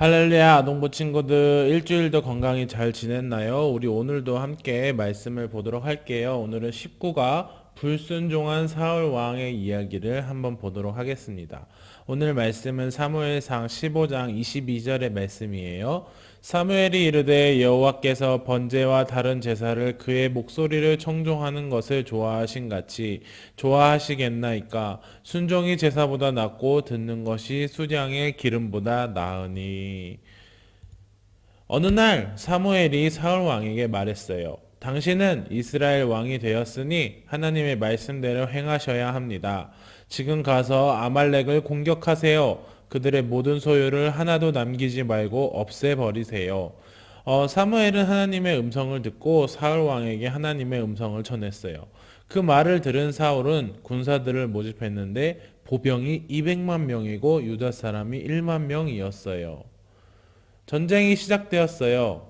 할렐루야 아동부 친구들 일주일도 건강히 잘 지냈나요? 우리 오늘도 함께 말씀을 보도록 할게요. 오늘은 19가 불순종한 사울 왕의 이야기를 한번 보도록 하겠습니다. 오늘 말씀은 사무엘상 15장 22절의 말씀이에요. 사무엘이 이르되 여호와께서 번제와 다른 제사를 그의 목소리를 청종하는 것을 좋아하신 같이 좋아하시겠나이까 순종이 제사보다 낫고 듣는 것이 수량의 기름보다 나으니 어느 날 사무엘이 사울 왕에게 말했어요. 당신은 이스라엘 왕이 되었으니 하나님의 말씀대로 행하셔야 합니다. 지금 가서 아말렉을 공격하세요. 그들의 모든 소유를 하나도 남기지 말고 없애버리세요. 어, 사무엘은 하나님의 음성을 듣고 사울 왕에게 하나님의 음성을 전했어요. 그 말을 들은 사울은 군사들을 모집했는데 보병이 200만 명이고 유다 사람이 1만 명이었어요. 전쟁이 시작되었어요.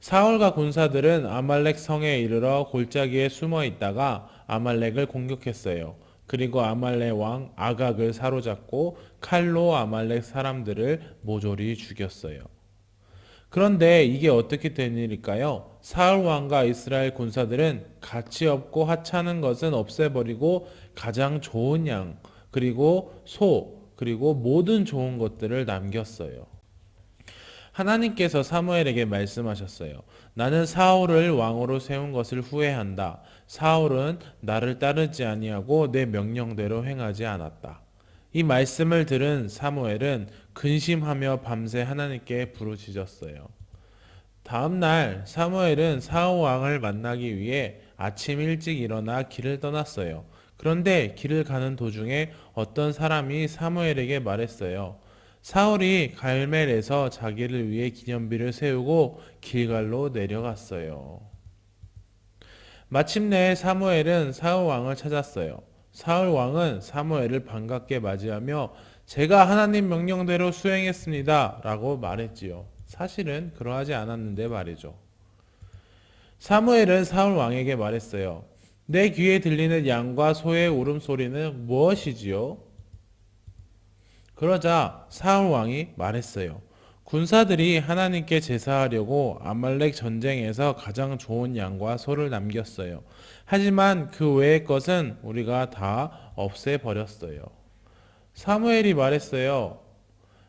사울과 군사들은 아말렉 성에 이르러 골짜기에 숨어 있다가 아말렉을 공격했어요. 그리고 아말렉 왕 아각을 사로잡고 칼로 아말렉 사람들을 모조리 죽였어요. 그런데 이게 어떻게 된 일일까요? 사울 왕과 이스라엘 군사들은 가치 없고 하찮은 것은 없애버리고 가장 좋은 양, 그리고 소, 그리고 모든 좋은 것들을 남겼어요. 하나님께서 사무엘에게 말씀하셨어요. 나는 사울을 왕으로 세운 것을 후회한다. 사울은 나를 따르지 아니하고 내 명령대로 행하지 않았다. 이 말씀을 들은 사무엘은 근심하며 밤새 하나님께 부르짖었어요. 다음 날 사무엘은 사울 왕을 만나기 위해 아침 일찍 일어나 길을 떠났어요. 그런데 길을 가는 도중에 어떤 사람이 사무엘에게 말했어요. 사울이 갈멜에서 자기를 위해 기념비를 세우고 길갈로 내려갔어요. 마침내 사무엘은 사울 왕을 찾았어요. 사울 왕은 사무엘을 반갑게 맞이하며 제가 하나님 명령대로 수행했습니다. 라고 말했지요. 사실은 그러하지 않았는데 말이죠. 사무엘은 사울 왕에게 말했어요. 내 귀에 들리는 양과 소의 울음소리는 무엇이지요? 그러자 사울 왕이 말했어요. 군사들이 하나님께 제사하려고 아말렉 전쟁에서 가장 좋은 양과 소를 남겼어요. 하지만 그 외의 것은 우리가 다 없애버렸어요. 사무엘이 말했어요.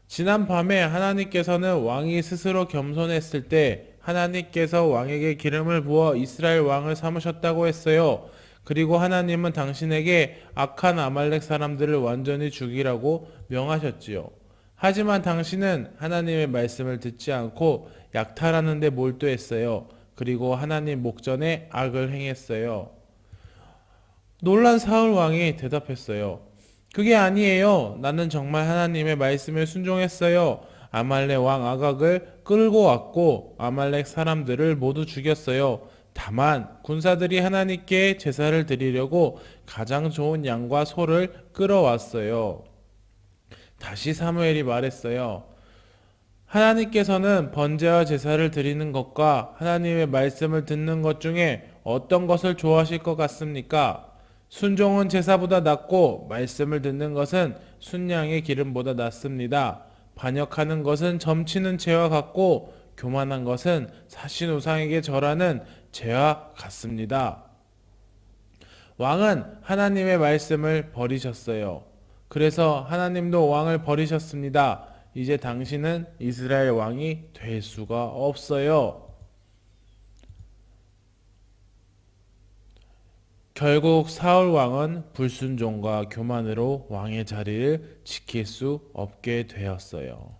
지난 밤에 하나님께서는 왕이 스스로 겸손했을 때 하나님께서 왕에게 기름을 부어 이스라엘 왕을 삼으셨다고 했어요. 그리고 하나님은 당신에게 악한 아말렉 사람들을 완전히 죽이라고 명하셨지요. 하지만 당신은 하나님의 말씀을 듣지 않고 약탈하는 데 몰두했어요. 그리고 하나님 목전에 악을 행했어요. 놀란 사울 왕이 대답했어요. 그게 아니에요. 나는 정말 하나님의 말씀에 순종했어요. 아말렉 왕 아각을 끌고 왔고 아말렉 사람들을 모두 죽였어요. 다만 군사들이 하나님께 제사를 드리려고 가장 좋은 양과 소를 끌어왔어요. 다시 사무엘이 말했어요. 하나님께서는 번제와 제사를 드리는 것과 하나님의 말씀을 듣는 것 중에 어떤 것을 좋아하실 것 같습니까? 순종은 제사보다 낫고 말씀을 듣는 것은 순양의 기름보다 낫습니다. 반역하는 것은 점치는 죄와 같고 교만한 것은 사신 우상에게 절하는 죄와 같습니다. 왕은 하나님의 말씀을 버리셨어요. 그래서 하나님도 왕을 버리셨습니다. 이제 당신은 이스라엘 왕이 될 수가 없어요. 결국 사울 왕은 불순종과 교만으로 왕의 자리를 지킬 수 없게 되었어요.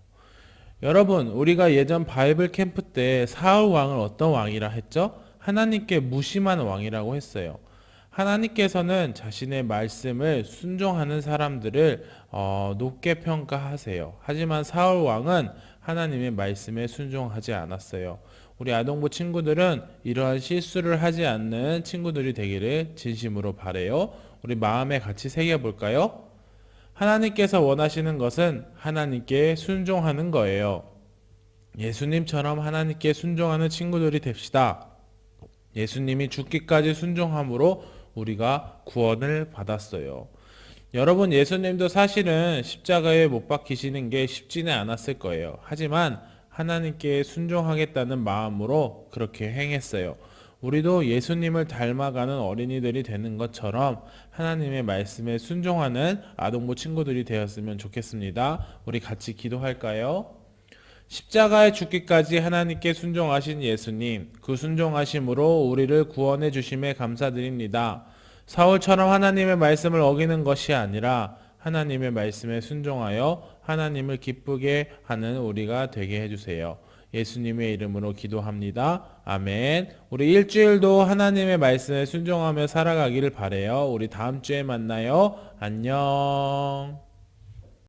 여러분, 우리가 예전 바이블 캠프 때 사울 왕을 어떤 왕이라 했죠? 하나님께 무심한 왕이라고 했어요. 하나님께서는 자신의 말씀을 순종하는 사람들을 어, 높게 평가하세요. 하지만 사울 왕은 하나님의 말씀에 순종하지 않았어요. 우리 아동부 친구들은 이러한 실수를 하지 않는 친구들이 되기를 진심으로 바래요. 우리 마음에 같이 새겨 볼까요? 하나님께서 원하시는 것은 하나님께 순종하는 거예요. 예수님처럼 하나님께 순종하는 친구들이 됩시다. 예수님이 죽기까지 순종함으로 우리가 구원을 받았어요. 여러분 예수님도 사실은 십자가에 못 박히시는 게 쉽지는 않았을 거예요. 하지만 하나님께 순종하겠다는 마음으로 그렇게 행했어요. 우리도 예수님을 닮아가는 어린이들이 되는 것처럼 하나님의 말씀에 순종하는 아동부 친구들이 되었으면 좋겠습니다. 우리 같이 기도할까요? 십자가에 죽기까지 하나님께 순종하신 예수님, 그 순종하심으로 우리를 구원해 주심에 감사드립니다. 사울처럼 하나님의 말씀을 어기는 것이 아니라 하나님의 말씀에 순종하여 하나님을 기쁘게 하는 우리가 되게 해주세요. 예수님의 이름으로 기도합니다. 아멘. 우리 일주일도 하나님의 말씀에 순종하며 살아가기를 바래요. 우리 다음 주에 만나요. 안녕.